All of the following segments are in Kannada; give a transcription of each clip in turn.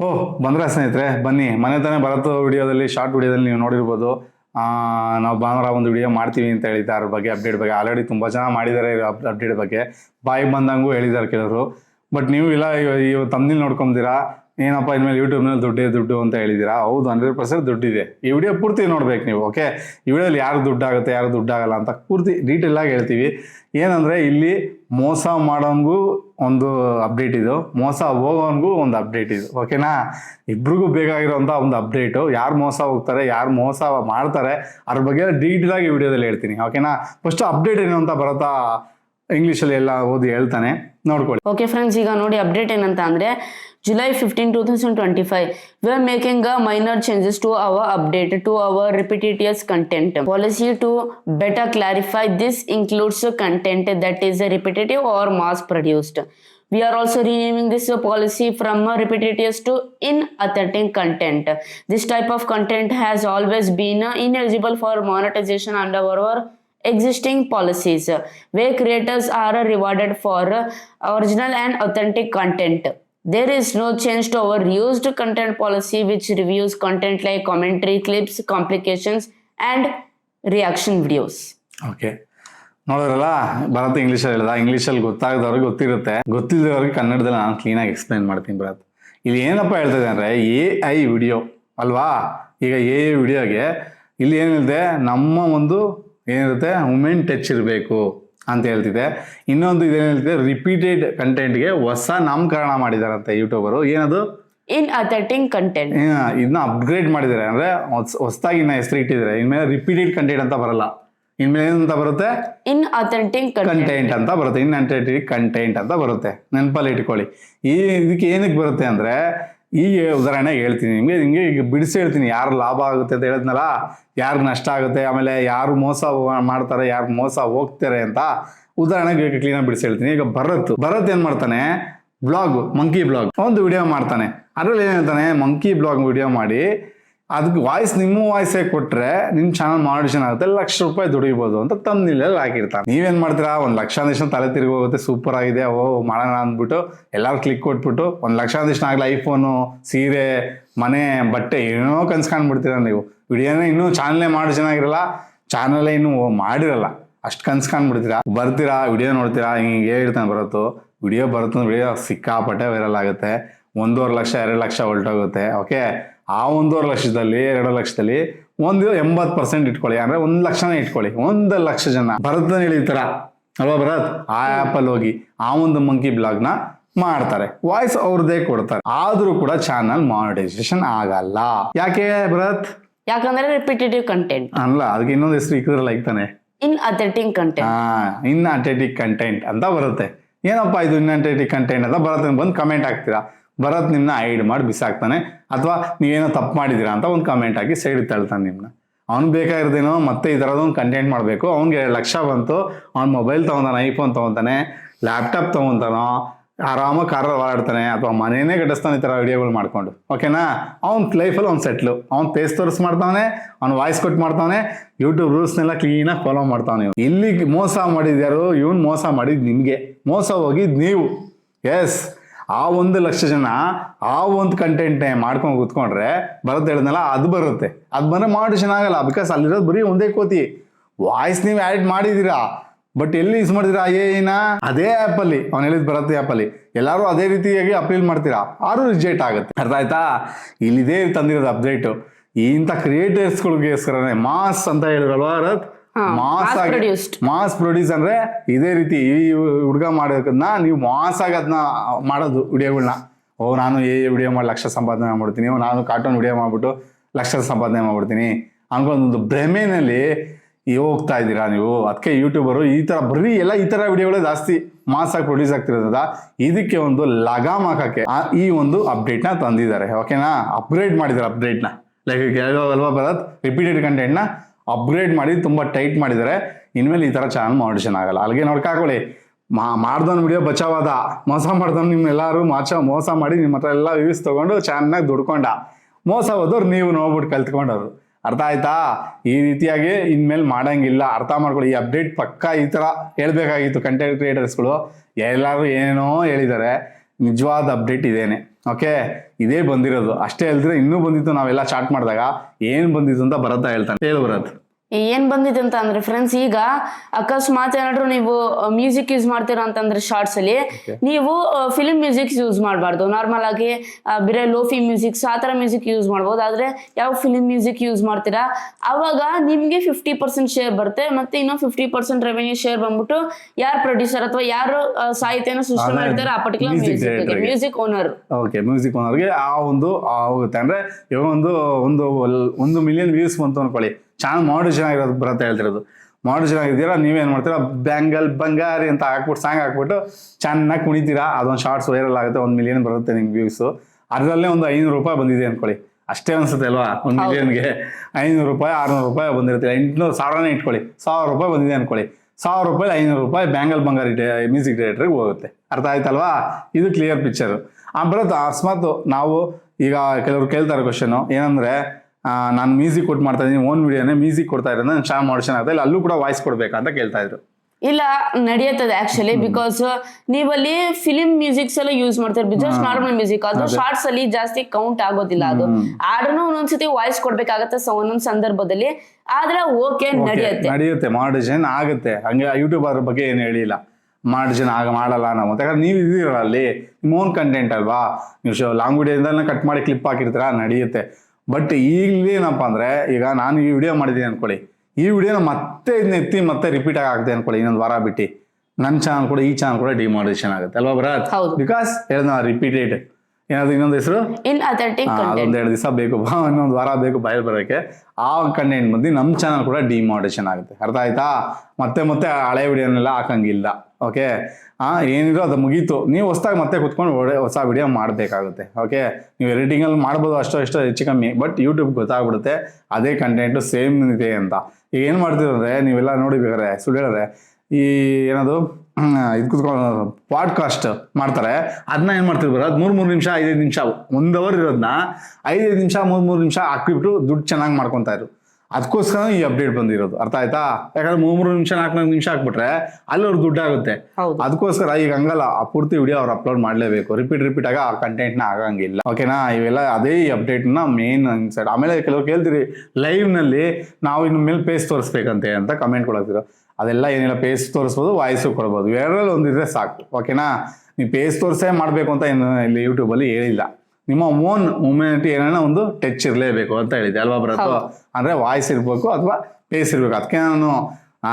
ಓಹ್ ಬಂದ್ರೆ ಸ್ನೇಹಿತರೆ, ಬನ್ನಿ. ಮನೆ ತಾನೇ ಬರತ್ತೋ ವಿಡಿಯೋದಲ್ಲಿ ಶಾರ್ಟ್ ವಿಡಿಯೋದಲ್ಲಿ ನೀವು ನೋಡಿರ್ಬೋದು. ನಾವು ಭಾನುವಾರ ಒಂದು ವಿಡಿಯೋ ಮಾಡ್ತೀವಿ ಅಂತ ಹೇಳಿದ್ದಾರೆ, ಅದ್ರ ಬಗ್ಗೆ ಅಪ್ಡೇಟ್ ಬಗ್ಗೆ. ಆಲ್ರೆಡಿ ತುಂಬ ಜನ ಮಾಡಿದ್ದಾರೆ ಅಪ್ಡೇಟ್ ಬಗ್ಗೆ. ಬಾಯಿ ಬಂದಂಗೂ ಹೇಳಿದ್ದಾರೆ ಕೆಲವರು. ಬಟ್ ನೀವು ಇಲ್ಲ, ಇವ ತಮ್ಮನಿಲ್ ನೋಡ್ಕೊಂತೀರಾ ಏನಪ್ಪ, ಇನ್ಮೇಲೆ ಯೂಟ್ಯೂಬ್ನಲ್ಲಿ ದುಡ್ಡೇ ದುಡ್ಡು ಅಂತ ಹೇಳಿದ್ದೀರಾ? ಹೌದು ಹಂಡ್ರೆಡ್ ಪರ್ಸೆಂಟ್ ದುಡ್ಡಿದೆ. ಈ ವಿಡಿಯೋ ಪೂರ್ತಿ ನೋಡ್ಬೇಕು ನೀವು ಓಕೆ ಈ ವಿಡಿಯೋಲಿ ಯಾರು ದುಡ್ಡಾಗುತ್ತೆ, ಯಾರು ದುಡ್ಡಾಗಲ್ಲ ಅಂತ ಪೂರ್ತಿ ಡೀಟೇಲ್ ಆಗಿ ಹೇಳ್ತೀವಿ. ಏನಂದ್ರೆ, ಇಲ್ಲಿ ಮೋಸ ಮಾಡೋನ್ಗೂ ಒಂದು ಅಪ್ಡೇಟ್ ಇದು, ಮೋಸ ಹೋಗೋನ್ಗೂ ಒಂದು ಅಪ್ಡೇಟ್ ಇದು ಓಕೆನಾ ಇಬ್ರಿಗೂ ಬೇಕಾಗಿರೋಂಥ ಒಂದು ಅಪ್ಡೇಟು ಯಾರು ಮೋಸ ಹೋಗ್ತಾರೆ, ಯಾರು ಮೋಸ ಮಾಡ್ತಾರೆ, ಅದ್ರ ಬಗ್ಗೆ ಡೀಟೇಲ್ ಆಗಿ ವಿಡಿಯೋದಲ್ಲಿ ಹೇಳ್ತೀನಿ ಓಕೆನಾ ಫಸ್ಟ್ ಅಪ್ಡೇಟ್ ಏನು ಅಂತ ಬರುತ್ತಾ? ಇಂಗ್ಲೀಷ್ ಎಲ್ಲ ಓದಿ ಹೇಳ್ತಾನೆ. ನೋಡ್ಕೊಳ್ಳಿ. ಓಕೆ ಫ್ರೆಂಡ್ಸ್ ಈಗ ನೋಡಿ ಅಪ್ಡೇಟ್ ಏನಂತ ಅಂದ್ರೆ July fifteen two thousand twenty five we are making a minor changes to our update to our repetitious content policy to better clarify this includes content that is repetitive or mass produced we are also renewing this policy from repetitious to inauthentic content this type of content has always been ineligible for monetization under our existing policies, uh, where creators are uh, rewarded for uh, original and authentic content. There is no change to our used content policy, which reviews content like commentary clips, complications, and reaction videos. Okay. ನೋಡಿದ್ರಲ್ಲ ಭರತ್ ಇಂಗ್ಲೀಷಲ್ಲಿ ಹೇಳ್ದ ಇಂಗ್ಲೀಷಲ್ಲಿ ಗೊತ್ತಾಗದವ್ರಿಗೆ ಗೊತ್ತಿರುತ್ತೆ ಗೊತ್ತಿದ್ದವ್ರಿಗೆ ಕನ್ನಡದಲ್ಲಿ ನಾನು ಕ್ಲೀನಾಗಿ ಎಕ್ಸ್ಪ್ಲೈನ್ ಮಾಡ್ತೀನಿ ಭರತ್ ಇಲ್ಲಿ ಏನಪ್ಪ ಹೇಳ್ತದೆ ಅಂದರೆ ಎ ಐ ವಿಡಿಯೋ ಅಲ್ವಾ ಈಗ ಎ ಐ ವಿಡಿಯೋಗೆ ಇಲ್ಲಿ ಏನಿದೆ ನಮ್ಮ ಒಂದು ಏನಿರುತ್ತೆ? ವುಮೆನ್ ಟಚ್ ಇರಬೇಕು ಅಂತ ಹೇಳ್ತಿದೆ. ಇನ್ನೊಂದು ಇದೇನಿರುತ್ತೆ ರಿಪೀಟೆಡ್ ಕಂಟೆಂಟ್ಗೆ ಹೊಸ ನಾಮಕರಣ ಮಾಡಿದಾರಂತೆ ಯೂಟ್ಯೂಬರು ಏನದು? ಇನ್ ಅಥೆಟಿಂಗ್ ಕಂಟೆಂಟ್ ಇದನ್ನ ಅಪ್ಗ್ರೇಡ್ ಮಾಡಿದ್ದಾರೆ ಅಂದ್ರೆ ಹೊಸದಾಗಿ ಇನ್ನ ಹೆಸರು ಇಟ್ಟಿದ್ದಾರೆ ಇನ್ಮೇಲೆ ರಿಪೀಟೆಡ್ ಕಂಟೆಂಟ್ ಅಂತ ಬರಲ್ಲ. ಇನ್ಮೇಲೆ ಏನಂತ ಬರುತ್ತೆ? ಇನ್ ಅಥೆಂಟಿಂಗ್ ಕಂಟೆಂಟ್ ಅಂತ ಬರುತ್ತೆ. ಇನ್ ಅಥೆಂಟಿಕ್ ಕಂಟೆಂಟ್ ಅಂತ ಬರುತ್ತೆ. ನೆನಪಲ್ಲಿ ಇಟ್ಕೊಳ್ಳಿ. ಈ ಇದಕ್ಕೆ ಏನಕ್ಕೆ ಬರುತ್ತೆ ಅಂದ್ರೆ ಈಗ ಉದಾಹರಣೆ ಹೇಳ್ತೀನಿ. ನಿಮಗೆ ನಿಮಗೆ ಈಗ ಬಿಡಿಸಿ ಹೇಳ್ತೀನಿ. ಯಾರು ಲಾಭ ಆಗುತ್ತೆ ಅಂತ ಹೇಳಿದ್ನಲ್ಲ ಯಾರು ನಷ್ಟ ಆಗುತ್ತೆ, ಆಮೇಲೆ ಯಾರು ಮೋಸ ಮಾಡ್ತಾರೆ, ಯಾರು ಮೋಸ ಹೋಗ್ತಾರೆ ಅಂತ ಉದಾಹರಣೆಗೆ ಕ್ಲೀನಾಗಿ ಬಿಡಿಸಿ ಹೇಳ್ತೀನಿ. ಈಗ ಭರತ್ ಭರತ್ ಏನು ಮಾಡ್ತಾನೆ? ಬ್ಲಾಗ್ ಮಂಕಿ ಬ್ಲಾಗ್ ಒಂದು ವಿಡಿಯೋ ಮಾಡ್ತಾನೆ. ಅದರಲ್ಲಿ ಏನು ಹೇಳ್ತಾನೆ? ಮಂಕಿ ಬ್ಲಾಗ್ ವಿಡಿಯೋ ಮಾಡಿ ಅದಕ್ಕೆ ವಾಯ್ಸ್ ನಿಮ್ಮ ವಾಯ್ಸೇ ಕೊಟ್ರೆ ನಿಮ್ಮ ಚಾನಲ್ ಮಾಡಿಷನ್ ಆಗುತ್ತೆ, ಲಕ್ಷ ರೂಪಾಯಿ ದುಡಿಬೋದು ಅಂತ ತಮ್ಮನಿಲ್ಲಲ್ಲಿ ಹಾಕಿರ್ತಾರೆ. ನೀವೇನ್ ಮಾಡ್ತೀರಾ? ಒಂದು ಲಕ್ಷ ದಿವಸ ತಲೆ ತಿರುಗಿ ಹೋಗುತ್ತೆ ಸೂಪರ್ ಆಗಿದೆ, ಓ, ಮಾಡೋಣ ಅಂದ್ಬಿಟ್ಟು ಎಲ್ಲಾರು ಕ್ಲಿಕ್ ಕೊಟ್ಬಿಟ್ಟು ಒಂದು ಲಕ್ಷ ಆಗಲಿ ಐಫೋನು ಸೀರೆ, ಮನೆ, ಬಟ್ಟೆ ಏನೋ ಕನ್ಸ್ಕೊಂಡ್ಬಿಡ್ತೀರಾ ನೀವು. ವಿಡಿಯೋನೇ ಇನ್ನೂ ಚಾನಲೇ ಮಾಡಿ ಚೆನ್ನಾಗಿರಲ್ಲ ಚಾನಲೇ ಇನ್ನೂ ಮಾಡಿರಲ್ಲ. ಅಷ್ಟು ಕನ್ಸ್ಕೊಂಡ್ಬಿಡ್ತೀರಾ? ಬರ್ತೀರಾ? ವಿಡಿಯೋ ನೋಡ್ತೀರಾ? ಹಿಂಗೆ ಹೇಳ್ತಾನೆ ಬರುತ್ತೋ. ವಿಡಿಯೋ ಬರುತ್ತೆ ವಿಡಿಯೋ ಸಿಕ್ಕಾಪಟ್ಟೆ ವೈರಲ್ ಆಗುತ್ತೆ. ಒಂದೂವರೆ ಲಕ್ಷ, ಎರಡು ಲಕ್ಷ ಹೊಲ್ಟೋಗುತ್ತೆ. ಓಕೆ ಆ ಒಂದೂವರೆ ಲಕ್ಷದಲ್ಲಿ ಎರಡು ಲಕ್ಷದಲ್ಲಿ ಒಂದು ಎಂಬತ್ತು ಪರ್ಸೆಂಟ್ ಇಟ್ಕೊಳ್ಳಿ. ಅಂದ್ರೆ ಒಂದು ಲಕ್ಷನೇ ಇಟ್ಕೊಳ್ಳಿ. ಒಂದು ಲಕ್ಷ ಜನ. ಭರತನ ಹೇಳಿರ್ತಾರ. ಅಲ್ವಾ ಭರತ್? ಆ ಆ್ಯಪಲ್ಲಿ ಹೋಗಿ ಆ ಒಂದು ಮಂಕಿ ಬ್ಲಾಗ್ನ ಮಾಡ್ತಾರೆ. ವಾಯ್ಸ್ ಅವ್ರದೇ ಕೊಡ್ತಾರೆ. ಆದ್ರೂ ಕೂಡ ಚಾನಲ್ ಮಾನಿಟೈಸೇಷನ್ ಆಗಲ್ಲ. ಯಾಕೆ ಭರತ್? ಯಾಕಂದ್ರೆ ರಿಪಿಟೇಟಿವ್ ಕಂಟೆಂಟ್ ಅಲ್ಲ ಅದಕ್ಕೆ ಇನ್ನೊಂದು ಹೆಸರು ತಾನೆ? ಇನ್ ಅಟೆಟಿಕ್ ಕಂಟೆಂಟ್ ಹಾ ಇನ್ಅಂಟೆಟಿಕ್ ಕಂಟೆಂಟ್ ಅಂತ ಬರುತ್ತೆ. ಏನಪ್ಪಾ ಇದು ಇನ್ಅಂಟೆಟಿಕ್ ಕಂಟೆಂಟ್ ಅಂತ ಬರುತ್ತೆ ಬಂದು ಕಮೆಂಟ್ ಹಾಕ್ತೀರಾ? ಭರತ್ ನಿಮ್ಮನ್ನ ಐಡ್ ಮಾಡಿ, ಬಿಸಾಕ್ತಾನೆ. ಅಥವಾ ನೀವೇನೋ ತಪ್ಪು ಮಾಡಿದ್ದೀರಾ ಅಂತ ಒಂದು ಕಮೆಂಟ್ ಹಾಕಿ ಸೈಡ್ ತಳ್ತಾನೆ ನಿಮ್ಮನ್ನ ಅವ್ನು ಬೇಕಾಗಿರೋದೇನೋ ಮತ್ತೆ ಈ ಥರದೊಂದು ಕಂಟೆಂಟ್ ಮಾಡಬೇಕು. ಅವ್ನಿಗೆ ಲಕ್ಷ ಬಂತು. ಅವ್ನು ಮೊಬೈಲ್ ತೊಗೊತಾನೆ ಐಫೋನ್ ತೊಗೊತಾನೆ ಲ್ಯಾಪ್ಟಾಪ್ ತೊಗೊತಾನೋ, ಆರಾಮಾಗಿ ಕಾರ್ ಓಡಾಡ್ತಾನೆ ಅಥವಾ ಮನೇನೇ ಕಟ್ಟಿಸ್ತಾನೆ ಈ ಥರ ವಿಡಿಯೋಗಳು ಮಾಡ್ಕೊಂಡು. ಓಕೆನಾ ಅವ್ನ ಲೈಫಲ್ಲಿ ಅವ್ನು ಸೆಟ್ಲು ಅವ್ನು ಫೇಸ್ ತೋರಿಸ್ ಮಾಡ್ತಾನೆ ಅವ್ನು ವಾಯ್ಸ್ ಕೊಟ್ಟು ಮಾಡ್ತಾನೆ ಯೂಟ್ಯೂಬ್ ರೂಲ್ಸ್ನೆಲ್ಲ ಕ್ಲೀನಾಗಿ ಫಾಲೋ ಮಾಡ್ತಾನೆ. ಇಲ್ಲಿ ಮೋಸ ಮಾಡಿದ್ಯಾರು, ಇವ್ನು ಮೋಸ ಮಾಡಿದ್ದು ನಿಮಗೆ. ಮೋಸ ಹೋಗಿದ್ದು ನೀವು. ಎಸ್ ಆ ಒಂದು ಲಕ್ಷ ಜನ ಆ ಒಂದು ಕಂಟೆಂಟ್ನೇ ಮಾಡ್ಕೊಂಡು ಕೂತ್ಕೊಂಡ್ರೆ ಬರುತ್ತೆ ಹೇಳಿದ್ನಲ್ಲ, ಅದು ಬರುತ್ತೆ. ಅದು ಬಂದ್ರೆ ಮಾಡಿಷನ್ ಆಗಲ್ಲ ಬಿಕಾಸ್ ಅಲ್ಲಿರೋದು ಬರೀ ಒಂದೇ ಕೋತಿ. ವಾಯ್ಸ್ ನೀವು ಆ್ಯಡ್ ಮಾಡಿದ್ದೀರಾ ಬಟ್ ಎಲ್ಲಿ ಯೂಸ್ ಮಾಡ್ತೀರಾ ಏನ? ಅದೇ ಆ್ಯಪಲ್ಲಿ ಅವ್ನು ಹೇಳಿದ್ ಬರುತ್ತೆ ಆ್ಯಪಲ್ಲಿ ಎಲ್ಲರೂ ಅದೇ ರೀತಿಯಾಗಿ ಅಪೀಲ್ ಮಾಡ್ತೀರಾ? ಆರು ರಿಜೆಕ್ಟ್ ಆಗುತ್ತೆ. ಅರ್ಥ ಆಯ್ತಾ? ಇಲ್ಲಿದೆ ತಂದಿರೋದು ಅಪ್ಡೇಟು ಇಂಥ ಕ್ರಿಯೇಟರ್ಸ್ಗಳಿಗೋಸ್ಕರನೇ ಮಾಸ್ ಅಂತ ಹೇಳಿದ್ರಲ್ವಾ ರತ್ ಮಾಸ್ ಆಗಿ ಮಾಸ್ ಪ್ರೊಡ್ಯೂಸ್ ಅಂದ್ರೆ ಇದೇ ರೀತಿ ಈ ಹುಡುಗ ಮಾಡೋದನ್ನ ನೀವು ಮಾಸ್ ಆಗಿ ಅದನ್ನ ಮಾಡೋದು ವಿಡಿಯೋಗಳನ್ನ ಓ ನಾನು ಏ ವಿಡಿಯೋ ಮಾಡಿ ಲಕ್ಷ ಸಂಪಾದನೆ ಮಾಡ್ಬಿಡ್ತೀನಿ. ನಾನು ಕಾರ್ಟೂನ್ ವಿಡಿಯೋ ಮಾಡ್ಬಿಟ್ಟು ಲಕ್ಷ ಸಂಪಾದನೆ ಮಾಡ್ಬಿಡ್ತೀನಿ. ಹಂಗೊಂದು ಭ್ರಮೆನಲ್ಲಿ ಹೋಗ್ತಾ ಇದ್ದೀರಾ ನೀವು? ಅದಕ್ಕೆ ಯೂಟ್ಯೂಬರು ಈ ತರ ಬರೀ ಎಲ್ಲ ಈ ತರ ವಿಡಿಯೋಗಳೇ ಜಾಸ್ತಿ ಮಾಸ್ ಆಗಿ ಪ್ರೊಡ್ಯೂಸ್ ಆಗ್ತಿರೋದ್ರಿಂದ ಇದಕ್ಕೆ ಒಂದು ಲಗಾಮ್ ಹಾಕಕ್ಕೆ ಈ ಒಂದು ಅಪ್ಡೇಟ್ನ ತಂದಿದ್ದಾರೆ ಓಕೆನಾ ಅಪ್ಗ್ರೇಡ್ ಮಾಡಿದ್ದಾರೆ ಅಪ್ಡೇಟ್ನ ಲೈಕ್ ಅಲ್ವಾ ಬರತ್ ರಿಪೀಟೆಡ್ ಕಂಟೆಂಟ್ನ ಅಪ್ಗ್ರೇಡ್ ಮಾಡಿ ತುಂಬ ಟೈಟ್ ಮಾಡಿದ್ದಾರೆ ಇನ್ಮೇಲೆ ಈ ಥರ ಚಾನಲ್ ಮಾಡಿಷನ್ ಆಗಲ್ಲ. ಅಲ್ಲಿಗೆ ನೋಡ್ಕಾಕೊಳ್ಳಿ ಮಾ ಮಾಡ್ದೊಂದು ವಿಡಿಯೋ ಬಚಾವಾದ, ಮೋಸ ಮಾಡ್ದವ್ನು ನಿಮ್ಮ ಎಲ್ಲರೂ ಮಾಚ, ಮೋಸ ಮಾಡಿ ನಿಮ್ಮ ಹತ್ರ ಎಲ್ಲ ವ್ಯೂಸ್ ತೊಗೊಂಡು ಚಾನಲ್ನಾಗ ದುಡ್ಕೊಂಡ. ಮೋಸ ಹೋದವ್ರು ನೀವು ನೋಡ್ಬಿಟ್ಟು ಕಲ್ತ್ಕೊಂಡವ್ರು. ಅರ್ಥ ಆಯ್ತಾ? ಈ ರೀತಿಯಾಗಿ ಇನ್ಮೇಲೆ ಮಾಡಂಗಿಲ್ಲ. ಅರ್ಥ ಮಾಡ್ಕೊಳ್ಳಿ ಈ ಅಪ್ಡೇಟ್ ಪಕ್ಕ ಈ ಥರ ಹೇಳ್ಬೇಕಾಗಿತ್ತು ಕಂಟೆಂಟ್ ಕ್ರಿಯೇಟರ್ಸ್ಗಳು ಎಲ್ಲರೂ ಏನೇನೋ ಹೇಳಿದ್ದಾರೆ ನಿಜವಾದ ಅಪ್ಡೇಟ್ ಇದೇನೆ. ಓಕೆ ಇದೇ ಬಂದಿರೋದು. ಅಷ್ಟೇ ಹೇಳಿದ್ರೆ ಇನ್ನೂ ಬಂದಿತ್ತು. ನಾವೆಲ್ಲ ಚಾಟ್ ಮಾಡಿದಾಗ ಏನು ಬಂದಿತ್ತು ಅಂತ ಬರತ್ತಾ ಹೇಳ್ತಾನೆ. ಹೇಳು ಬರತ್ ಏನ್ ಬಂದಿದೆ ಅಂತ ಅಂದ್ರೆ ಫ್ರೆಂಡ್ಸ್ ಈಗ ಅಕಸ್ಮಾತ್ ಏನಾದ್ರು ನೀವು ಮ್ಯೂಸಿಕ್ ಯೂಸ್ ಮಾಡ್ತೀರಾ ಅಂತಂದ್ರೆ ಶಾರ್ಟ್ಸ್ ಅಲ್ಲಿ ನೀವು ಫಿಲ್ಮ್ ಮ್ಯೂಸಿಕ್ ಯೂಸ್ ಮಾಡಬಾರ್ದು. ನಾರ್ಮಲ್ ಆಗಿ ಬೇರೆ ಲೋಫಿ ಮ್ಯೂಸಿಕ್ಸ್ ಆ ತರ ಮ್ಯೂಸಿಕ್ ಯೂಸ್ ಮಾಡ್ಬೋದು. ಆದ್ರೆ ಯಾವ ಫಿಲ್ಮ್ ಮ್ಯೂಸಿಕ್ ಯೂಸ್ ಮಾಡ್ತೀರಾ? ಅವಾಗ ನಿಮ್ಗೆ ಫಿಫ್ಟಿ ಪರ್ಸೆಂಟ್ ಶೇರ್ ಬರುತ್ತೆ ಮತ್ತೆ ಇನ್ನೂ ಫಿಫ್ಟಿ ಪರ್ಸೆಂಟ್ ರೆವೆನ್ಯೂ ಶೇರ್ ಬಂದ್ಬಿಟ್ಟು ಯಾರು ಪ್ರೊಡ್ಯೂಸರ್ ಅಥವಾ ಯಾರು ಸಾಹಿತ್ಯನ ಸೃಷ್ಟಿ ಮಾಡ್ತಾರೆ ಆ particular music. Music owner okay music ಓನರ್ಗೆ ಆ ಒಂದು ಅಂದ್ರೆ ಇವಾಗ ಒಂದು ಒಂದು ಒಂದು ಮಿಲಿಯನ್ ವ್ಯೂಸ್ ಬಂತು ಅನ್ಕೊಳ್ಳಿ. ಚಾನಲ್ ಮಾಡಿ ಚೆನ್ನಾಗಿರೋದು ಬರುತ್ತೆ ಹೇಳ್ತಿರೋದು. ಮಾಡಿ ಚೆನ್ನಾಗಿದ್ದೀರಾ ನೀವೇನು ಮಾಡ್ತೀರಾ? ಬ್ಯಾಂಗಲ್ ಬಂಗಾರಿ ಅಂತ ಹಾಕ್ಬಿಟ್ಟು ಸಾಂಗ್ ಹಾಕ್ಬಿಟ್ಟು ಚೆನ್ನಾಗಿ ಕುಣಿತೀರಾ? ಅದೊಂದು ಶಾರ್ಟ್ಸ್ ವೈರಲ್ ಆಗುತ್ತೆ ಒಂದು ಮಿಲಿಯನ್ ಬರುತ್ತೆ ನಿಮ್ಗೆ ವ್ಯೂಸು ಅದರಲ್ಲೇ ಒಂದು ಐನೂರು ರೂಪಾಯಿ ಬಂದಿದೆ ಅನ್ಕೊಳ್ಳಿ. ಅಷ್ಟೇ ಅನ್ಸುತ್ತೆ ಅಲ್ವಾ? ಒಂದು ಮಿಲಿಯನ್ಗೆ ಐನೂರು ರೂಪಾಯಿ ಆರ್ನೂರು ರೂಪಾಯಿ ಬಂದಿರುತ್ತೆ. ಎಂಟುನೂರು ಸಾವಿರನೇ ಇಟ್ಕೊಳ್ಳಿ. ಸಾವಿರ ರೂಪಾಯಿ ಬಂದಿದೆ ಅನ್ಕೊಳ್ಳಿ. ಸಾವಿರ ರೂಪಾಯಿ ಐನೂರು ರೂಪಾಯಿ ಬ್ಯಾಂಗಲ್ ಬಂಗಾರಿ ಮ್ಯೂಸಿಕ್ ಡೈರೆಕ್ಟ್ರಿಗೆ ಹೋಗುತ್ತೆ. ಅರ್ಥ ಆಯ್ತಲ್ವಾ? ಇದು ಕ್ಲಿಯರ್ ಪಿಕ್ಚರ್ ಆ ಬರುತ್ತೆ ಅಕಸ್ಮಾತ್ ನಾವು ಈಗ ಕೆಲವರು ಕೇಳ್ತಾರೆ ಕ್ವಶನು ಏನಂದ್ರೆ ನಾನು ಮ್ಯೂಸಿಕ್ ಕೊಟ್ಟು ಮಾಡ್ತಾ ಇದ್ದೀನಿ ಓನ್ ವಿಡಿಯೋನೇ ಮ್ಯೂಸಿಕ್ ಕೊಡ್ತಾ ಇರೋದು ನಾನು ಚೆನ್ನಾಗಿ ಆಡಿಷನ್ ಆಗ್ತಾ ಇಲ್ಲ ಅಲ್ಲೂ ಕೂಡ ವಾಯ್ಸ್ ಕೊಡ್ಬೇಕಂತ ಕೇಳ್ತಾ ಇದ್ರು. ಇಲ್ಲ ನಡೆಯುತ್ತದೆ ಆಕ್ಚುಲಿ ಬಿಕಾಸ್ ನೀವಲ್ಲಿ ಫಿಲಿಂ ಮ್ಯೂಸಿಕ್ಸ್ ಎಲ್ಲ ಯೂಸ್ ಮಾಡ್ತಾರೆ ಜಸ್ಟ್ ನಾರ್ಮಲ್ ಮ್ಯೂಸಿಕ್ ಅದು. ಶಾರ್ಟ್ಸ್ ಅಲ್ಲಿ ಜಾಸ್ತಿ ಕೌಂಟ್ ಆಗೋದಿಲ್ಲ ಅದು. ಆದ್ರೂ ಒಂದೊಂದ್ಸತಿ ವಾಯ್ಸ್ ಕೊಡ್ಬೇಕಾಗತ್ತೆ ಒಂದೊಂದ್ ಸಂದರ್ಭದಲ್ಲಿ. ಆದ್ರೆ ಓಕೆ ನಡೆಯುತ್ತೆ. ನಡೆಯುತ್ತೆ ಮಾಡಿಷನ್ ಆಗುತ್ತೆ. ಹಂಗೆ ಯೂಟ್ಯೂಬ್ ಅದ್ರ ಬಗ್ಗೆ ಏನು ಹೇಳಿಲ್ಲ. ಮಾಡಿಷನ್ ಆಗ ಮಾಡಲ್ಲ ನಾವು. ಅಂತ ಯಾಕಂದ್ರೆ ನೀವು ಇದೀರಲ್ಲ ಅಲ್ಲಿ ನಿಮ್ಮ ಓನ್ ಕಂಟೆಂಟ್ ಅಲ್ವಾ? ನೀವು ಲಾಂಗ್ ಲಾಂಗ್ ವಿಡಿಯೋದಿಂದ ಕಟ್ ಮಾಡಿ ಕ್ಲಿಪ್ ಹಾಕಿರ್ತೀರಾ? ನಡೆಯುತ್ತೆ. ಬಟ್ ಈಗಲೇ ಏನಪ್ಪ ಅಂದ್ರೆ ಈಗ ನಾನು ಈ ವಿಡಿಯೋ ಮಾಡಿದ್ದೀನಿ ಅನ್ಕೊಳ್ಳಿ. ಈ ವಿಡಿಯೋನ ಮತ್ತೆ ಎತ್ತಿ ಮತ್ತೆ ರಿಪೀಟ್ ಆಗಿ ಹಾಕ್ದೆ ಅನ್ಕೊಳ್ಳಿ ಇನ್ನೊಂದು ವಾರ ಬಿಟ್ಟು. ನನ್ನ ಚಾನಲ್ ಕೂಡ ಈ ಚಾನಲ್ ಕೂಡ ಡಿಮಾನಿಟೇಷನ್ ಆಗುತ್ತೆ. ಅಲ್ವಾ ಬರತ್. ಬಿಕಾಸ್ ಹೇಳ್ದ ರಿಪೀಟೆಡ್ ಏನಾದ್ರು ಇನ್ನೊಂದು ಹೆಸರು? ಅದೊಂದ್ ಎರಡು ದಿವಸ ಬೇಕು ಬಾ, ಇನ್ನೊಂದು ವಾರ ಬೇಕು ಬಯಲು ಬರೋಕ್ಕೆ ಆ ಕಂಟೆಂಟ್ ಬಂದು ನಮ್ಮ ಚಾನಲ್ ಕೂಡ ಡಿಮಾಡೇಷನ್ ಆಗುತ್ತೆ. ಅರ್ಥ ಆಯ್ತಾ? ಮತ್ತೆ ಮತ್ತೆ ಹಳೆ ವಿಡಿಯೋನೆಲ್ಲ ಹಾಕಂಗಿಲ್ಲ. ಓಕೆ ಆ ಏನಿರೋ ಅದು ಮುಗೀತು. ನೀವು ಹೊಸ್ದಾಗಿ ಮತ್ತೆ ಕುತ್ಕೊಂಡು ಒಳ್ಳೆ ಹೊಸ ವಿಡಿಯೋ ಮಾಡಬೇಕಾಗುತ್ತೆ. ಓಕೆ ನೀವು ಎಡಿಟಿಂಗಲ್ಲಿ ಮಾಡ್ಬೋದು ಅಷ್ಟೋ ಅಷ್ಟೋ ಹೆಚ್ಚು ಕಮ್ಮಿ. ಬಟ್ ಯೂಟ್ಯೂಬ್ ಗೊತ್ತಾಗ್ಬಿಡುತ್ತೆ. ಅದೇ ಕಂಟೆಂಟು ಸೇಮ್ ಇದೆ ಅಂತ. ಈಗ ಏನು ಮಾಡ್ತಿದ್ರೆ ನೀವೆಲ್ಲ ನೋಡಿಬೇಕಾರೆ ಸುಳ್ಳಿದ್ರೆ ಈ ಏನದು, ಇದು ಕುತ್ಕೊಂಡು ಪಾಡ್ಕಾಸ್ಟ್ ಮಾಡ್ತಾರೆ. ಅದನ್ನ ಏನು ಮಾಡ್ತೀವಿ ಅದು ಮೂರು ಮೂರು ನಿಮಿಷ, ಐದೈದು ನಿಮಿಷ. ಒಂದು ಅವರ್ ಇರೋದನ್ನ ಐದೈದು ನಿಮಿಷ, ಮೂರು ಮೂರು ನಿಮಿಷ ಹಾಕಿಬಿಟ್ಟು ದುಡ್ಡು ಚೆನ್ನಾಗಿ ಮಾಡ್ಕೊತಾ ಇದ್ರು ಅದಕ್ಕೋಸ್ಕರ ಈ ಅಪ್ಡೇಟ್ ಬಂದಿರೋದು. ಅರ್ಥ ಆಯ್ತಾ? ಯಾಕಂದ್ರೆ ಮೂರು ಮೂರು ನಿಮಿಷ ನಾಲ್ಕು ನಿಮಿಷ ಹಾಕ್ಬಿಟ್ರೆ ಅಲ್ಲಿ ಅವ್ರ ದುಡ್ಡು ಆಗುತ್ತೆ. ಅದಕ್ಕೋಸ್ಕರ ಈಗ ಹಂಗಲ್ಲ ಆ ಪೂರ್ತಿ ವಿಡಿಯೋ ಅವ್ರು ಅಪ್ಲೋಡ್ ಮಾಡಲೇಬೇಕು. ರಿಪೀಟ್ ರಿಪೀಟ್ ಆಗಿ ಆ ಕಂಟೆಂಟ್ನ ಆಗಂಗಿಲ್ಲ. ಓಕೆನಾ ಇವೆಲ್ಲ ಅದೇ ಈ ಅಪ್ಡೇಟ್ನ ಮೇನ್ ಇನ್ಸೈಡ್ ಆಮೇಲೆ ಕೆಲವರು ಕೇಳ್ತೀರಿ ಲೈವ್ನಲ್ಲಿ ನಾವು ಇನ್ನು ಮೇಲೆ ಪೇಸ್ ತೋರಿಸ್ಬೇಕಂತೆ ಅಂತ ಕಮೆಂಟ್ ಕೊಡತ್ತಿರೋ ಅದೆಲ್ಲ ಏನಿಲ್ಲ ಪೇಸ್ ತೋರಿಸ್ಬೋದು ವಾಯ್ಸು ಕೊಡ್ಬೋದು. ಎರಡರಲ್ಲಿ ಒಂದಿದ್ರೆ ಸಾಕು ಓಕೆನಾ ನೀವು ಪೇಸ್ ತೋರಿಸೇ ಮಾಡಬೇಕು ಅಂತ ಇನ್ನು ಇಲ್ಲಿ ಯೂಟ್ಯೂಬಲ್ಲಿ ಹೇಳಿಲ್ಲ. ನಿಮ್ಮ ಓನ್ ಹ್ಯೂಮ್ಯಾನಿಟಿ ಏನೇನೋ ಒಂದು ಟಚ್ ಇರಲೇಬೇಕು ಅಂತ ಹೇಳಿದೆ ಅಲ್ವಾ ಬರತ್ತು ಅಂದ್ರೆ ವಾಯ್ಸ್ ಇರಬೇಕು ಅಥವಾ ಪೇಸ್ ಇರಬೇಕು. ಅದಕ್ಕೆ ನಾನು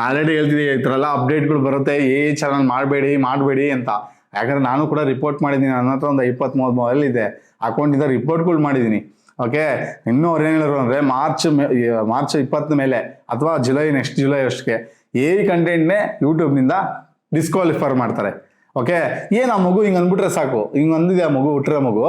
ಆಲ್ರೆಡಿ ಹೇಳ್ತಿದ್ದೆ ಈ ಥರ ಎಲ್ಲ ಅಪ್ಡೇಟ್ಗಳು ಬರುತ್ತೆ. ಏ ಚಾನಲ್ ಮಾಡಬೇಡಿ ಮಾಡಬೇಡಿ ಅಂತ. ಯಾಕಂದ್ರೆ ನಾನು ಕೂಡ ರಿಪೋರ್ಟ್ ಮಾಡಿದ್ದೀನಿ. ನನ್ನ ಹತ್ರ ಒಂದು ಇಪ್ಪತ್ತ್ ಮೂವತ್ತು ಮೊಬೈಲ್ ಇದೆ ಅಕೌಂಟಿಂದ ರಿಪೋರ್ಟ್ಗಳು ಮಾಡಿದ್ದೀನಿ. ಓಕೆ ಇನ್ನೂ ಅವ್ರು ಏನು ಹೇಳಿದ್ರು ಅಂದರೆ ಮಾರ್ಚ್ ಮಾರ್ಚ್ ಇಪ್ಪತ್ತ ಮೇಲೆ ಅಥವಾ ಜುಲೈ ನೆಕ್ಸ್ಟ್ ಜುಲೈ ಅಷ್ಟಕ್ಕೆ ಏ ಕಂಟೆಂಟ್ನೇ ಯೂಟ್ಯೂಬ್ನಿಂದ ಡಿಸ್ಕ್ವಾಲಿಫರ್ ಮಾಡ್ತಾರೆ. ಓಕೆ ಏನು ಆ ಮಗು? ಹಿಂಗೆ ಅಂದ್ಬಿಟ್ರೆ ಸಾಕು. ಹಿಂಗೆ ಅಂದಿದೆ ಆ ಮಗು? ಹುಟ್ಟಿರೋ ಮಗು?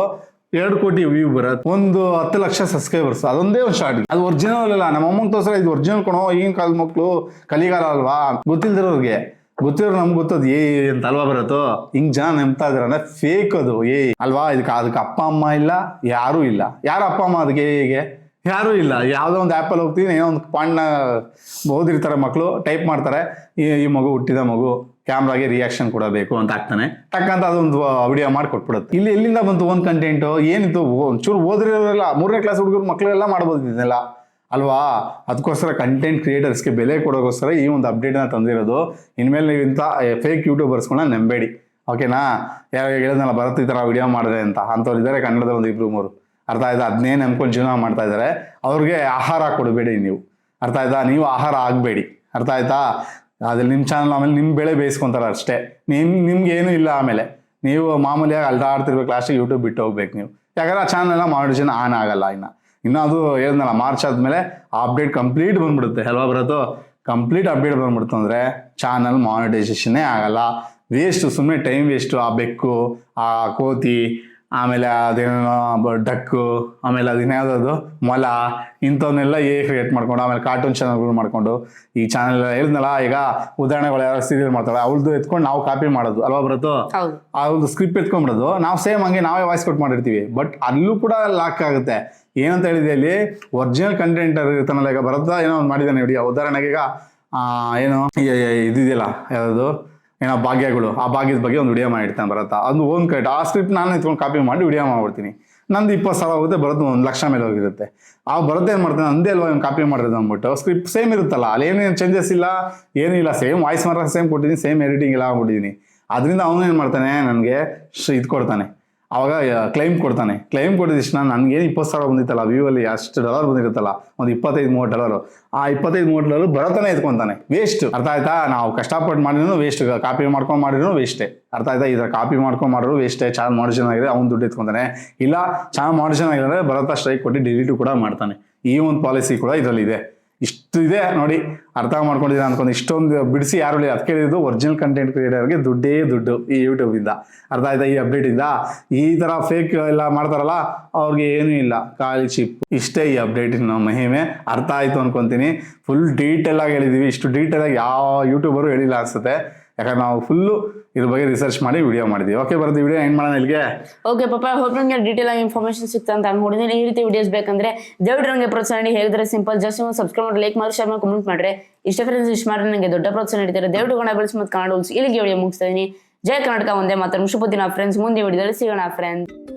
ಎರಡು ಕೋಟಿ ವ್ಯೂ ಬರುತ್ತೆ. ಒಂದು ಹತ್ತು ಲಕ್ಷ ಸಬ್ಸ್ಕ್ರೈಬರ್ಸ್ ಅದೊಂದೇ ಒಂದು ಶಾರ್ಟ್ ಅದು ಒರಿಜಿನಲ್ ಅಲ್ಲ. ನಮ್ಮ ಅಮ್ಮಂಗೆ ತೋರ್ಸ್ರ ಇದು ಒರಿಜಿನಲ್ ಕೊಡೋ ಈಗಿನ ಕಾಲದ ಮಕ್ಕಳು ಕಲಿಗಾಲ ಅಲ್ವಾ? ಗೊತ್ತಿಲ್ದಿರೋರ್ಗೆ. ಗೊತ್ತಿರೋ ನಮ್ಗೆ ಗೊತ್ತದು, ಏ ಅಂತ ಅಲ್ವಾ ಬರತ್ತೋ? ಹಿಂಗ್ ಜನ ನಂಬ್ತಾ ಇದಾರೆ ಅಂದ್ರೆ ಫೇಕ್ ಅದು. ಏ, ಅಲ್ವಾ? ಇದಕ್ಕೆ ಅದಕ್ಕೆ ಅಪ್ಪ, ಅಮ್ಮ ಇಲ್ಲ, ಯಾರೂ ಇಲ್ಲ. ಯಾರು ಅಪ್ಪ, ಅಮ್ಮ ಅದಕ್ಕೆ ಹೇಗೆ? ಯಾರೂ ಇಲ್ಲ. ಯಾವುದೋ ಒಂದು ಆ್ಯಪಲ್ಲಿ ಹೋಗ್ತೀನಿ. ಏನೋ ಒಂದು ಪಾಂಡ್ನ ಓದಿರ್ತಾರೆ ಮಕ್ಕಳು ಟೈಪ್ ಮಾಡ್ತಾರೆ. ಈ ಮಗು ಹುಟ್ಟಿದ ಮಗು. ಕ್ಯಾಮ್ರಾಗೆ ರಿಯಾಕ್ಷನ್ ಕೊಡಬೇಕು ಅಂತ ಆಗ್ತಾನೆ. ಟಕ್ ಅಂತ ಅದೊಂದು ವಿಡಿಯೋ ಮಾಡಿ ಕೊಟ್ಬಿಡುತ್ತೆ ಇಲ್ಲಿ ಎಲ್ಲಿಂದ ಬಂತು ಒಂದು ಕಂಟೆಂಟು ಏನಿತ್ತು? ಒಂಚೂರು ಓದಿರೋರೆಲ್ಲ, ಮೂರನೇ ಕ್ಲಾಸ್ ಹುಡುಗರು ಮಕ್ಕಳೆಲ್ಲ ಮಾಡ್ಬೋದು ಇದನ್ನೆಲ್ಲ ಅಲ್ವಾ ಅದಕ್ಕೋಸ್ಕರ ಕಂಟೆಂಟ್ ಕ್ರಿಯೇಟರ್ಸ್ಗೆ ಬೆಲೆ ಕೊಡೋಕ್ಕೋಸ್ಕರ ಈ ಒಂದು ಅಪ್ಡೇಟ್ನ ತಂದಿರೋದು. ಇನ್ಮೇಲೆ ನೀವು ಇಂಥ ಫೇಕ್ ಯೂಟ್ಯೂಬರ್ಸ್ಗಳನ್ನ ನಂಬೇಡಿ. ಓಕೆನಾ ಯಾರು ಹೇಳಿದ್ನಲ್ಲ ಬರುತ್ತೆ ಈ ಥರ ವಿಡಿಯೋ ಮಾಡಿದೆ ಅಂತ. ಅಂಥವ್ರು ಇದ್ದಾರೆ ಕನ್ನಡದಲ್ಲಿ ಒಂದು ಇಬ್ಬರು ಮೂರು. ಅರ್ಥ ಆಯ್ತಾ? ಅದನ್ನೇ ನಂಬ್ಕೊಂಡು ಜೀವನ ಮಾಡ್ತಾ ಇದ್ದಾರೆ ಅವ್ರಿಗೆ ಆಹಾರ ಕೊಡಬೇಡಿ ನೀವು. ಅರ್ಥ ಆಯ್ತಾ? ನೀವು ಆಹಾರ ಆಗಬೇಡಿ. ಅರ್ಥ ಆಯ್ತಾ? ಅದ್ರಲ್ಲಿ ನಿಮ್ಮ ಚಾನಲ್ ಆಮೇಲೆ ನಿಮ್ಮ ಬೆಳೆ ಬೇಯಿಸ್ಕೊಂತಾರೆ ಅಷ್ಟೇ. ನಿಮ್, ನಿಮ್ಗೆ ಏನೂ ಇಲ್ಲ ಆಮೇಲೆ. ನೀವು ಮಾಮೂಲಿಯಾಗಿ ಅಲ್ದಾಡ್ತಿರ್ಬೇಕು ಲಾಸ್ಟಿಗೆ ಯೂಟ್ಯೂಬ್ ಬಿಟ್ಟು ಹೋಗ್ಬೇಕು ನೀವು. ಯಾಕಂದ್ರೆ ಆ ಚಾನಲ್ ಎಲ್ಲ ಮಾಡಿಷನ್ ಆನ್ ಆಗಲ್ಲ ಇನ್ನು. ಇನ್ನೂ ಅದು ಹೇಳಿದ್ನಲ್ಲ ಮಾರ್ಚ್ ಆದಮೇಲೆ ಅಪ್ಡೇಟ್ ಕಂಪ್ಲೀಟ್ ಬಂದ್ಬಿಡುತ್ತೆ. ಅಲ್ವಾ ಬರೋದು ಕಂಪ್ಲೀಟ್ ಅಪ್ಡೇಟ್ ಬಂದ್ಬಿಡ್ತು ಅಂದರೆ ಚಾನಲ್ ಮಾನಿಟೈಸೇಷನ್ನೇ ಆಗಲ್ಲ. ವೇಸ್ಟು ಸುಮ್ಮನೆ ಟೈಮ್ ವೇಸ್ಟು ಆ ಬೆಕ್ಕು, ಆ ಕೋತಿ ಆಮೇಲೆ ಅದೇನೋ ಡಕ್ಕು ಆಮೇಲೆ ಅದಿನ್ಯಾವುದದು ಮೊಲ ಇಂಥವನ್ನೆಲ್ಲ ಏ ಕ್ರಿಯೇಟ್ ಮಾಡ್ಕೊಂಡು ಆಮೇಲೆ ಕಾರ್ಟೂನ್ ಚಾನಲ್ಗಳು ಮಾಡ್ಕೊಂಡು ಈ ಚಾನಲ್ ಹೇಳಿದ್ನಲ್ಲ ಈಗ ಉದಾಹರಣೆಗಳು ಯಾರು ಸೀರಿಯಲ್ ಮಾಡ್ತಾರೆ ಅವ್ರದ್ದು ಎತ್ಕೊಂಡು ನಾವು ಕಾಪಿ ಮಾಡೋದು ಅಲ್ವಾ ಬರುತ್ತೋ ಒಂದು ಸ್ಕ್ರಿಪ್ಟ್ ಎತ್ಕೊಂಡ್ಬಿಡೋದು ನಾವು ಸೇಮ್ ಹಂಗೆ ನಾವೇ ವಾಯ್ಸ್ ಕೊಟ್ ಮಾಡಿರ್ತೀವಿ ಬಟ್ ಅಲ್ಲೂ ಕೂಡ ಲಾಕ್ ಆಗುತ್ತೆ. ಏನಂತ ಹೇಳಿದೆ ಅಲ್ಲಿ? ಒರಿಜಿನಲ್ ಕಂಟೆಂಟ್ ಇರ್ತಾನಲ್ಲ ಈಗ ಬರುತ್ತಾ ಏನೋ ಒಂದು ಮಾಡಿದ್ದಾನೆ ವಿಡಿಯೋ ಉದಾಹರಣೆಗೆ ಈಗ ಆ, ಏನು ಇದಿದೆಯಲ್ಲ ಯಾವುದು? ಏನೋ ಭಾಗ್ಯಗಳು, ಆ ಭಾಗ್ಯದ ಬಗ್ಗೆ ಒಂದು ವಿಡಿಯೋ ಮಾಡಿರ್ತಾನೆ ಬರುತ್ತಾ ಅದು ಓನ್ ಕರೆಕ್ಟ್ ಆ ಸ್ಕ್ರಿಪ್ಟ್ ನಾನು ಎತ್ಕೊಂಡು ಕಾಪಿ ಮಾಡಿ ವಿಡಿಯೋ ಮಾಡ್ಬಿಡ್ತೀನಿ. ನಂದು ಇಪ್ಪತ್ತು ಸಾವಿರ ಹೋಗುತ್ತೆ ಬರೋದು ಒಂದು ಲಕ್ಷ ಮೇಲೆ ಹೋಗಿರುತ್ತೆ. ಆ ಬರುತ್ತೆ ಏನು ಮಾಡ್ತಾನೆ ಅಂದೇ ಅಲ್ವಾ ಇವ್ನು ಕಾಪಿ ಮಾಡೋದು ಅಂದ್ಬಿಟ್ಟು ಸ್ಕ್ರಿಪ್ಟ್ ಸೇಮ್ ಇರುತ್ತಲ್ಲ, ಅಲ್ಲಿ ಏನೇನು ಚೇಂಜಸ್ ಇಲ್ಲ, ಏನೂ ಇಲ್ಲ ಸೇಮ್ ವಾಯ್ಸ್ ಮಾತ್ರ ಸೇಮ್ ಕೊಟ್ಟಿದ್ದೀನಿ ಸೇಮ್ ಎಡಿಟಿಂಗ್ ಎಲ್ಲ ಆಗ್ಬಿಟ್ಟಿದ್ದೀನಿ. ಅದರಿಂದ ಅವನು ಏನು ಮಾಡ್ತಾನೆ, ನನಗೆ ಇದು ಕೊಡ್ತಾನೆ ಅವಾಗ ಕ್ಲೈಮ್ ಕೊಡ್ತಾನೆ. ಕ್ಲೈಮ್ ಕೊಟ್ಟಿದ ತಕ್ಷಣ ನನಗೇನು ಇಪ್ಪತ್ತು ಸಾವಿರ ಬಂದಿತ್ತಲ್ಲ ವ್ಯೂವಲ್ಲಿ ಅಷ್ಟು ಡಾಲರ್ ಬಂದಿರುತ್ತಲ್ಲ, ಒಂದು ಇಪ್ಪತ್ತೈದು, ಮೂವತ್ತು ಡಾಲರು ಆ ಇಪ್ಪತ್ತೈದು, ಮೂವತ್ತು ಡಾಲರ್ ಬರತಾನೆ ಎತ್ಕೊತಾನೆ. ವೇಸ್ಟ್ ಅರ್ಥ ಆಯ್ತಾ? ನಾವು ಕಷ್ಟಪಟ್ಟು ಮಾಡಿದ್ರು ವೇಸ್ಟ್ ಕಾಪಿ ಮಾಡ್ಕೊಂಡು ಮಾಡಿದ್ರು ವೇಸ್ಟೇ ಅರ್ಥ ಆಯ್ತಾ? ಇದರ ಕಾಪಿ ಮಾಡ್ಕೊಂಡು ಮಾಡಿದ್ರು ವೇಸ್ಟೇ ಚಾರ್ಜ್ ಮಾಡೋ ಆಗಿದೆ, ಅವ್ನು ದುಡ್ಡು ಎತ್ಕೊತಾನೆ. ಇಲ್ಲ ಚೆನ್ನಾಗಿ ಚೆನ್ನಾಗಿದೆ ಅಂದ್ರೆ ಭರತ ಸ್ಟ್ರೈಕ್ ಕೊಟ್ಟು ಡಿಲೀಟು ಕೂಡ ಮಾಡ್ತಾನೆ. ಈ ಒಂದು ಪಾಲಿಸಿ ಕೂಡ ಇದರಲ್ಲಿದೆ. ಇಷ್ಟು ಇದೆ ನೋಡಿ, ಅರ್ಥ ಮಾಡ್ಕೊಂಡಿದ್ದೀನಿ ಅನ್ಕೊಂಡು ಇಷ್ಟೊಂದು ಬಿಡಿಸಿ ಯಾರು ಹೇಳಿ ಅದಕ್ಕೆ ಹೇಳಿದ್ದು ಒರಿಜಿನಲ್ ಕಂಟೆಂಟ್ ಕ್ರಿಯೇಟರ್ಗೆ ದುಡ್ಡೇ ದುಡ್ಡು ಈ ಯೂಟ್ಯೂಬಿಂದ ಅರ್ಥ ಆಯ್ತಾ ಈ ಅಪ್ಡೇಟಿಂದ ಈ ಥರ ಫೇಕ್ ಎಲ್ಲ ಮಾಡ್ತಾರಲ್ಲ, ಅವ್ರಿಗೆ ಏನೂ ಇಲ್ಲ. ಖಾಲಿ ಚಿಪ್ ಇಷ್ಟೇ ಈ ಅಪ್ಡೇಟಿನ ಮಹಿಮೆ. ಅರ್ಥ ಆಯಿತು ಅನ್ಕೊಂತೀನಿ. ಫುಲ್ ಡೀಟೇಲ್ ಆಗಿ ಹೇಳಿದ್ದೀವಿ ಇಷ್ಟು ಡೀಟೇಲ್ ಆಗಿ ಯಾವ ಯೂಟ್ಯೂಬರು ಹೇಳಿಲ್ಲ ಅನ್ಸುತ್ತೆ. ಯಾಕಂದ್ರೆ ನಾವು ಫುಲ್ಲು ಇದ್ರ ಬಗ್ಗೆ ರಿಸರ್ಚ್ ಮಾಡಿ ವಿಡಿಯೋ ಮಾಡಿದ್ವಿ. ಓಕೆ ಬರ್ತೀವಿ ವಿಡಿಯೋ ಎಂಡ್ ಮಾಡೋಣ ಇಲ್ಲಿಗೆ? ಓಕೆ ಪಾಪ ಹೋಪ್ ನಿಮಗೆ ಡೀಟೇಲ್ ಆಗಿ ಇನ್ಫಾರ್ಮೇಷನ್ ಸಿಗ್ತ ಅಂತ ಅನ್ಕೊಂಡಿದ್ದೀನಿ ಈ ರೀತಿ ವಿಡಿಯೋಸ್ ಬೇಕಂದ್ರೆ ದಯವಿಟ್ಟು ನಂಗೆ ಪ್ರೋತ್ಸಾಹ ಹೇಳಿದ್ರೆ ಸಿಂಪಲ್ ಜಸ್ಟ್ ಒಂದು ಸಬ್ಸ್ಕ್ರೈಬ್ ಮಾಡಿ ಲೈಕ್ ಮಾಡಿ ಶೇರ್ ಮಾಡಿ ಕಮೆಂಟ್ ಮಾಡ್ರೆ. ಇಷ್ಟ ಫ್ರೆಂಡ್ಸ್ ಇಷ್ಟ ಮಾಡಿ ನಂಗೆ ದೊಡ್ಡ ಪ್ರೋತ್ಸಾಹ ನೀಡ್ತಾರೆ ದಯವಿಟ್ಟು ಕನ್ನಡ ಬೆಳೆಸಿ ಮತ್ತು ಕನ್ನಡ ಇಲ್ಲಿಗೆ ವಿಡಿಯೋ ಮುಗಿಸ್ತಾ ಜೈ ಜಯ ಕರ್ನಾಟಕ, ಒಂದೇ ಮಾತ್ರ ಶುಭ ದಿನ ಫ್ರೆಂಡ್ಸ್ ಮುಂದೆ ವಿಡಿಯೋದಲ್ಲಿ ಸಿಗೋಣ ಫ್ರೆಂಡ್ಸ್